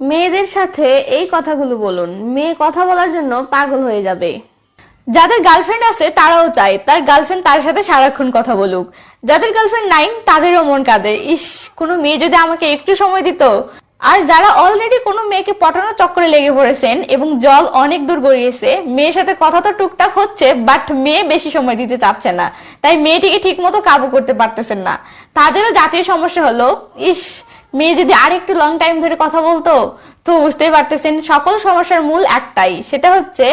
মেয়েদের সাথে এই কথাগুলো বলুন। মেয়ে কথা বলার জন্য পাগল হয়ে যাবে। যাদের গার্লফ্রেন্ড আছে, তারাও চায়। তার গার্লফ্রেন্ড তার সাথে সারাক্ষণ কথা বলুক। যাদের গার্লফ্রেন্ড নাই, তাদেরও মন কাঁদে। ইস, কোনো মেয়ে যদি আমাকে একটু সময় দিত? আর যারা অলরেডি কোনো মেয়েকে পটানোর চক্করে লেগে পড়েছেন এবং জল অনেক দূর গড়িয়েছে, মেয়ের সাথে কথা তো টুকটাক হচ্ছে বাট মেয়ে বেশি সময় দিতে চাচ্ছে না। তাই মেয়েটিকে ঠিক মতো কাবু করতে পারতেছেন না। তাদেরও জাতীয় সমস্যা হলো, ইস মেয়ে যদি আর একটু লং টাইম ধরে কথা বলতো, তো বুঝতেই পারতেছেন সকল সমস্যার মূল একটাই। সেটা হচ্ছে,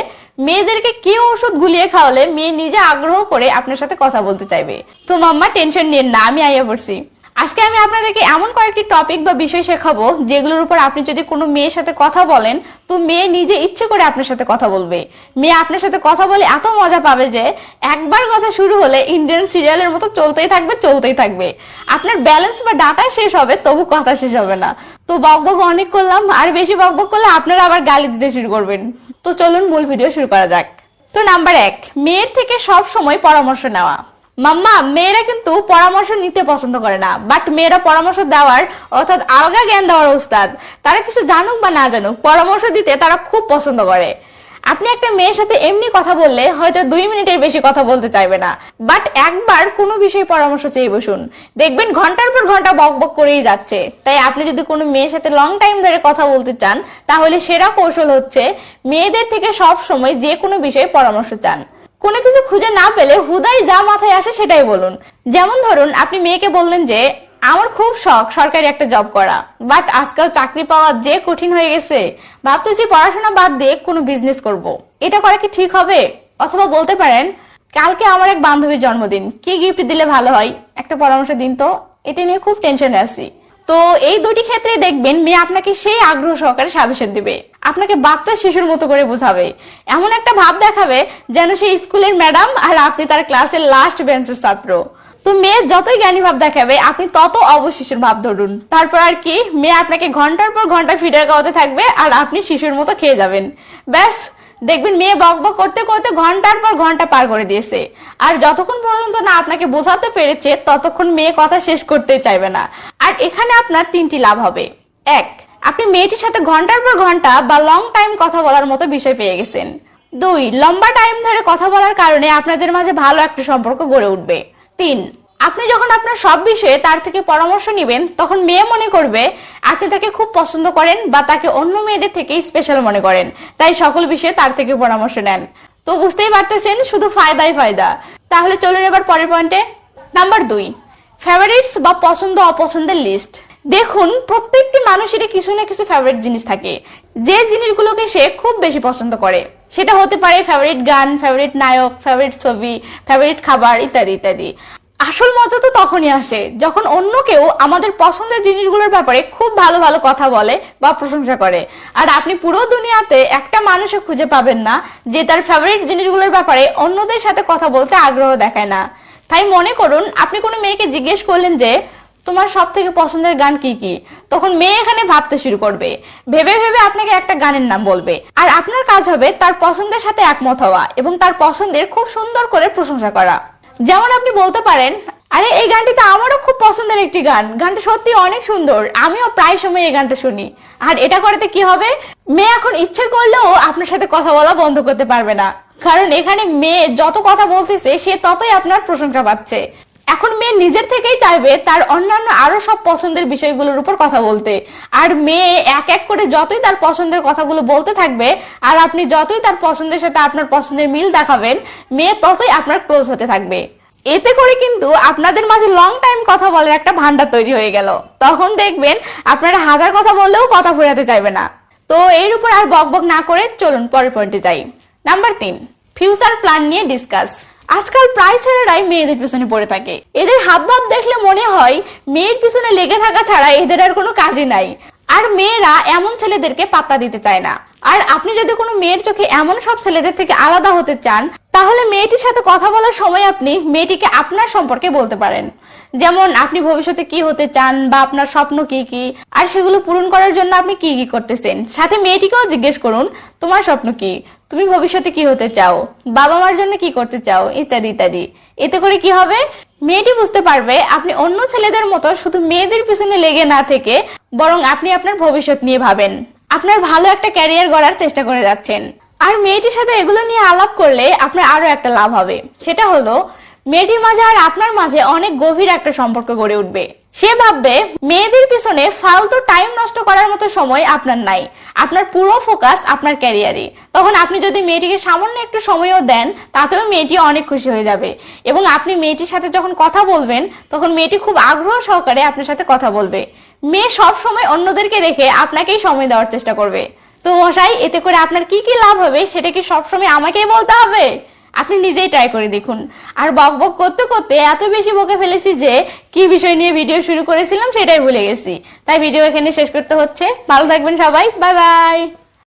মেয়েদেরকে কেউ ওষুধ গুলিয়ে খাওয়ালে মেয়ে নিজে আগ্রহ করে আপনার সাথে কথা বলতে চাইবে। তো মাম্মা টেনশন নিন না, আমি আইয়া পড়ছি। আজকে আমি আপনাদেরকে এমন কয়েকটি টপিক বা বিষয় শেখাবো, যেগুলোর উপর আপনি যদি কোনো মেয়ের সাথে কথা বলেন, তো মেয়ে নিজে ইচ্ছে করে আপনার সাথে কথা বলবে। মেয়ে আপনার সাথে কথা বলে এত মজা পাবে যে, একবার কথা শুরু হলে ইন্ডিয়ান সিরিয়ালের মতো চলতেই থাকবে চলতেই থাকবে। আপনার ব্যালেন্স বা ডাটা শেষ হবে, তবু কথা শেষ হবে না। তো বকবক অনেক করলাম, আর বেশি বকবক করলে আপনারা আবার গালি দিতে শুরু করবেন। তো চলুন মূল ভিডিও শুরু করা যাক। তো নাম্বার এক, মেয়ের থেকে সব সময় পরামর্শ নেওয়া। মাম্মা, মেয়েরা কিন্তু পরামর্শ নিতে পছন্দ করে না। বাট মেয়েরা পরামর্শ দেওয়ার, অর্থাৎ আলগা জ্ঞান দেওয়ার উস্তাদ তারা কিছু জানুক বা না জানুক, পরামর্শ দিতে তারা খুব পছন্দ করে। আপনি একটা মেয়ের সাথে এমনি কথা বললে হয়তো দুই মিনিটের বেশি কথা বলতে চাইবে না। বাট একবার কোনো বিষয়ে পরামর্শ চেয়ে বসুন। দেখবেন ঘণ্টার পর ঘণ্টা বক বক করেই যাচ্ছে। তাই আপনি যদি কোনো মেয়ের সাথে লং টাইম ধরে কথা বলতে চান, তাহলে সেরা কৌশল হচ্ছে মেয়েদের থেকে সব সময় যে কোনো বিষয়ে পরামর্শ চান। কোনো কিছু খুঁজে না পেলে হুদাই যা মাথায় আসে সেটাই বলুন। যেমন ধরুন, আপনি মেয়েকে বললেন যে, আমার খুব শখ সরকারি একটা জব করা বাট আজকাল চাকরি পাওয়া যে কঠিন হয়ে গেছে, ভাবতেছি পড়াশোনা বাদ দিয়ে কোনো বিজনেস করব। এটা করা কি ঠিক হবে? অথবা বলতে পারেন, কালকে আমার এক বান্ধবীর জন্মদিন, কি গিফট দিলে ভালো হয়? একটা পরামর্শ দিন তো, এটা নিয়ে খুব টেনশনে আছি। তো এই দুটি ক্ষেত্রে দেখবেন মেয়ে আপনাকে সেই আগ্রহ সহকারে সাজেশন দিবে। আপনাকে বাচ্চা শিশুর মতো করে বোঝাবে। এমন একটা ভাব দেখাবে যেন সে স্কুলের ম্যাডাম আর আপনি তার ক্লাসের লাস্ট বেঞ্চের ছাত্র। তো মেয়ে যতই জ্ঞানী ভাব দেখাবে, আপনি তত অবশিশুর ভাব ধরুন। তারপর আর কি, মেয়ে আপনাকে ঘণ্টার পর ঘণ্টা ফিডার খাওয়াতে থাকবে আর আপনি শিশুর মতো খেয়ে যাবেন। ব্যাস দেখবেন মেয়ে বক বক করতে করতে ঘণ্টার পর ঘণ্টা পার করে দিয়েছে। আর যতক্ষণ পর্যন্ত না আপনাকে বোঝাতে পেরেছে, ততক্ষণ মেয়ে কথা শেষ করতে চাইবে না। আর এখানে আপনার তিনটি লাভ হবে। এক, আপনি মেয়েটির সাথে ঘণ্টার পর ঘণ্টা বা লং টাইম কথা বলার মতো বিষয় পেয়ে গেছেন। দুই, লম্বা টাইম ধরে কথা বলার কারণে আপনাদের মাঝে ভালো একটা সম্পর্ক গড়ে উঠবে। তিন আপনি যখন আপনার সব বিষয়ে তার থেকে পরামর্শ নেবেন, তখন মেয়ে মনে করবে আপনি তাকে খুব পছন্দ করেন বা তাকে অন্য মেয়েদের থেকে স্পেশাল মনে করেন। তাই সকল বিষয়ে তার থেকে পরামর্শ নেন। তো বুঝতেই পারতেছেন, শুধু ফায়দাই ফায়দা। তাহলে চলুন এবার পরের পয়েন্টে নাম্বার দুই ফেভারিটস বা পছন্দ অপছন্দের লিস্ট দেখুন, প্রত্যেকটি মানুষেরই কিছু না কিছু ফেভারিট জিনিস থাকে। যে জিনিসগুলোকে সে খুব বেশি পছন্দ করে। সেটা হতে পারে ফেভারিট গান ফেভারিট নায়ক ফেভারিট ছবি ফেভারিট খাবার, ইত্যাদি ইত্যাদি। আসল মজা তো তখনই আসে যখন অন্য কেউ আমাদের পছন্দের জিনিসগুলোর ব্যাপারে খুব ভালো ভালো কথা বলে বা প্রশংসা করে। আর আপনি পুরো দুনিয়াতে একটা মানুষও খুঁজে পাবেন না যে তার ফেভারিট জিনিসগুলোর ব্যাপারে অন্যদের সাথে কথা বলতে আগ্রহ দেখায় না। তাই মনে করুন, আপনি কোনো মেয়েকে জিজ্ঞেস করলেন যে, তোমার সব থেকে পছন্দের গান কি কি? তখন মেয়ে এখানে ভাবতে শুরু করবে। ভেবে ভেবে আপনাকে একটা গানের নাম বলবে। আর আপনার কাজ হবে তার পছন্দের সাথে একমত হওয়া এবং তার পছন্দের খুব সুন্দর করে প্রশংসা করা। যেমন আপনি বলতে পারেন, আরে এই গানটি তো আমারও খুব পছন্দের একটি গান। গানটা সত্যি অনেক সুন্দর। আমিও প্রায় সময় এই গানটা শুনি। আর এটা করতে কি হবে? মেয়ে এখন ইচ্ছে করলেও আপনার সাথে কথা বলা বন্ধ করতে পারবে না। কারণ এখানে মেয়ে যত কথা বলতেছে, সে ততই আপনার প্রশংসা পাচ্ছে। এখন মেয়ে নিজের থেকেই চাইবে তার অন্যান্য আরও সব পছন্দের বিষয়গুলোর উপর কথা বলতে। আর মেয়ে এক এক করে যতই তার পছন্দের কথাগুলো বলতে থাকবে, আর আপনি যতই তার পছন্দের সাথে আপনার পছন্দের মিল দেখাবেন, মেয়ে ততই আপনার ক্লোজ হতে থাকবে। এতে করে কিন্তু আপনাদের মাঝে লং টাইম কথা বলার একটা ভান্ডার তৈরি হয়ে গেল। তখন দেখবেন আপনারা হাজার কথা বললেও কথা ফেরাতে চাইবে না। তো এর উপর আর বক বক না করে চলুন পরের পয়েন্টে যাই। নাম্বার তিন ফিউচার প্ল্যান নিয়ে ডিসকাস আজকাল প্রায় ছেলেরাই মেয়েদের পিছনে পড়ে থাকে। এদের হাবভাব দেখলে মনে হয় মেয়ের পিছনে লেগে থাকা ছাড়া এদের আর কোনো কাজই নাই। আর মেয়েরা এমন ছেলেদেরকে পাত্তা দিতে চায় না। আর আপনি যদি কোনো মেয়ের চোখে এমন সব ছেলেদের থেকে আলাদা হতে চান, তাহলে মেয়েটির সাথে কথা বলার সময় আপনি মেয়েটিকে আপনার সম্পর্কে বলতে পারেন। যেমন, আপনি ভবিষ্যতে কি হতে চান বা আপনার স্বপ্ন কি কি, আর সেগুলো পূরণ করার জন্য আপনি কি কি করতেছেন? সাথে মেয়েটিকেও জিজ্ঞেস করুন, তোমার স্বপ্ন কি? তুমি ভবিষ্যতে কি হতে চাও? বাবা মার জন্য কি করতে চাও? ইত্যাদি ইত্যাদি। এতে করে কি হবে? মেয়েটি বুঝতে পারবে আপনি অন্য ছেলেদের মতো শুধু মেয়েদের পিছনে লেগে না থেকে বরং আপনি আপনার ভবিষ্যৎ নিয়ে ভাবেন। আপনার ভালো একটা ক্যারিয়ার গড়ার চেষ্টা করে যাচ্ছেন। আর মেয়েটির সাথে এগুলো নিয়ে আলাপ করলে আপনার আরও একটা লাভ হবে। সেটা হলো, মেয়েটির মাঝে আর আপনার মাঝে অনেক গভীর একটা সম্পর্ক গড়ে উঠবে। সে ভাববে, মেয়েদের পিছনে ফালতু টাইম নষ্ট করার মতো সময় আপনার নাই। আপনার পুরো ফোকাস আপনার ক্যারিয়ারে তখন আপনি যদি মেয়েটিকে সামান্য একটু সময়ও দেন, তাতেও মেয়েটি অনেক খুশি হয়ে যাবে। এবং আপনি মেয়েটির সাথে যখন কথা বলবেন, তখন মেয়েটি খুব আগ্রহ সহকারে আপনার সাথে কথা বলবে। মেয়ে সব সময় অন্যদেরকে রেখে আপনাকেই সময় দেওয়ার চেষ্টা করবে। তো মশাই, এতে করে আপনার কি কি লাভ হবে, সেটা কি সবসময় আমাকেই বলতে হবে? আপনি নিজেই ট্রাই করে দেখুন। আর বক বক করতে করতে এত বেশি বকে ফেলেছি যে কি বিষয় নিয়ে ভিডিও শুরু করেছিলাম সেটাই ভুলে গেছি। তাই ভিডিও এখানে শেষ করতে হচ্ছে। ভালো থাকবেন সবাই। Bye bye